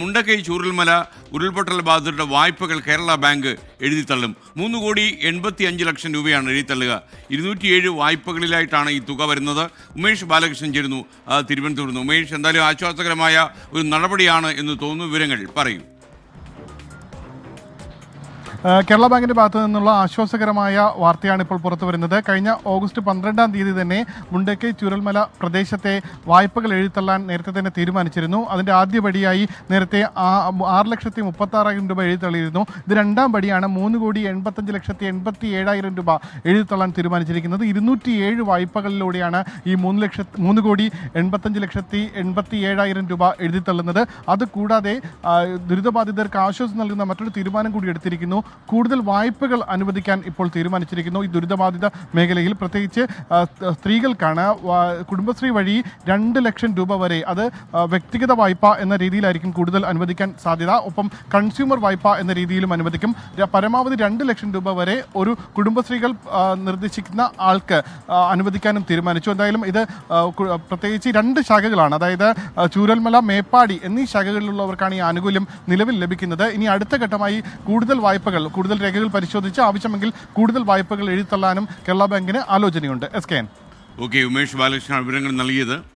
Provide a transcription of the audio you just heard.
മുണ്ടക്കൈ ചൂരൽമല ഉരുൾപൊട്ടൽ ബാധിതരുടെ വായ്പകൾ കേരള ബാങ്ക് എഴുതിത്തള്ളും. മൂന്ന് കോടി എൺപത്തി അഞ്ച് ലക്ഷം രൂപയാണ് എഴുതിത്തള്ളുക. ഇരുന്നൂറ്റിയേഴ് വായ്പകളിലായിട്ടാണ് ഈ തുക വരുന്നത്. ഉമേഷ് ബാലകൃഷ്ണൻ ചേരുന്നു. തിരുവനന്തപുരത്ത് ഉമേഷ് എന്തായാലും ആശ്വാസകരമായ ഒരു നടപടിയാണ് എന്ന് തോന്നുന്നു വിവരങ്ങൾ പറയൂ. കേരള ബാങ്കിന്റെ ഭാഗത്തു നിന്നുള്ള ആശ്വാസകരമായ വാർത്തയാണ് ഇപ്പോൾ പുറത്തു വരുന്നത്. കഴിഞ്ഞ ഓഗസ്റ്റ് പന്ത്രണ്ടാം തീയതി തന്നെ മുണ്ടക്കൈ ചുരൽമല പ്രദേശത്തെ വായ്പകൾ എഴുതിത്തള്ളാൻ നേരത്തെ തന്നെ തീരുമാനിച്ചിരുന്നു. അതിന്റെ ആദ്യപടിയായി നേരത്തെ ആറ് ലക്ഷത്തി മുപ്പത്തി ആറായിരം രൂപ എഴുതിത്തള്ളിയിരുന്നു. ഇത് രണ്ടാം പടിയാണ് മൂന്ന് കോടി എൺപത്തഞ്ച് ലക്ഷത്തി എൺപത്തി ഏഴായിരം രൂപ എഴുതിത്തള്ളാൻ തീരുമാനിച്ചിരിക്കുന്നത്. ഇരുന്നൂറ്റി ഏഴ് വായ്പകളിലൂടെയാണ് ഈ മൂന്ന് ലക്ഷ മൂന്ന് കോടി എൺപത്തഞ്ച് ലക്ഷത്തി എൺപത്തി ഏഴായിരം രൂപ എഴുതിത്തള്ളുന്നത്. അതുകൂടാതെ ദുരിതബാധിതർക്ക് ആശ്വാസം നൽകുന്ന മറ്റൊരു തീരുമാനം കൂടി എടുത്തിരിക്കുന്നു. കൂടുതൽ വായ്പകൾ അനുവദിക്കാൻ ഇപ്പോൾ തീരുമാനിച്ചിരിക്കുന്നു. ഈ ദുരിതബാധിത മേഖലയിൽ പ്രത്യേകിച്ച് സ്ത്രീകൾക്കാണ് കുടുംബശ്രീ വഴി രണ്ട് ലക്ഷം രൂപ വരെ അത് വ്യക്തിഗത വായ്പ എന്ന രീതിയിലായിരിക്കും കൂടുതൽ അനുവദിക്കാൻ സാധ്യത. ഒപ്പം കൺസ്യൂമർ വായ്പ എന്ന രീതിയിലും അനുവദിക്കും. പരമാവധി രണ്ട് ലക്ഷം രൂപ വരെ ഒരു കുടുംബശ്രീകൾ നിർദ്ദേശിക്കുന്ന ആൾക്ക് അനുവദിക്കാനും തീരുമാനിച്ചു. എന്തായാലും ഇത് പ്രത്യേകിച്ച് രണ്ട് ശാഖകളാണ്. അതായത് ചൂരൽമല മേപ്പാടി എന്നീ ശാഖകളിലുള്ളവർക്കാണ് ഈ ആനുകൂല്യം നിലവിൽ ലഭിക്കുന്നത്. ഇനി അടുത്ത ഘട്ടമായി കൂടുതൽ വായ്പകൾ കൂടുതൽ രേഖകൾ പരിശോധിച്ച് ആവശ്യമെങ്കിൽ കൂടുതൽ വായ്പകൾ എഴുതിത്തള്ളാനും കേരള ബാങ്കിന് ആലോചനയുണ്ട്. S K N okay Umesh Balakrishnan വിവരങ്ങൾ നൽകിയത്.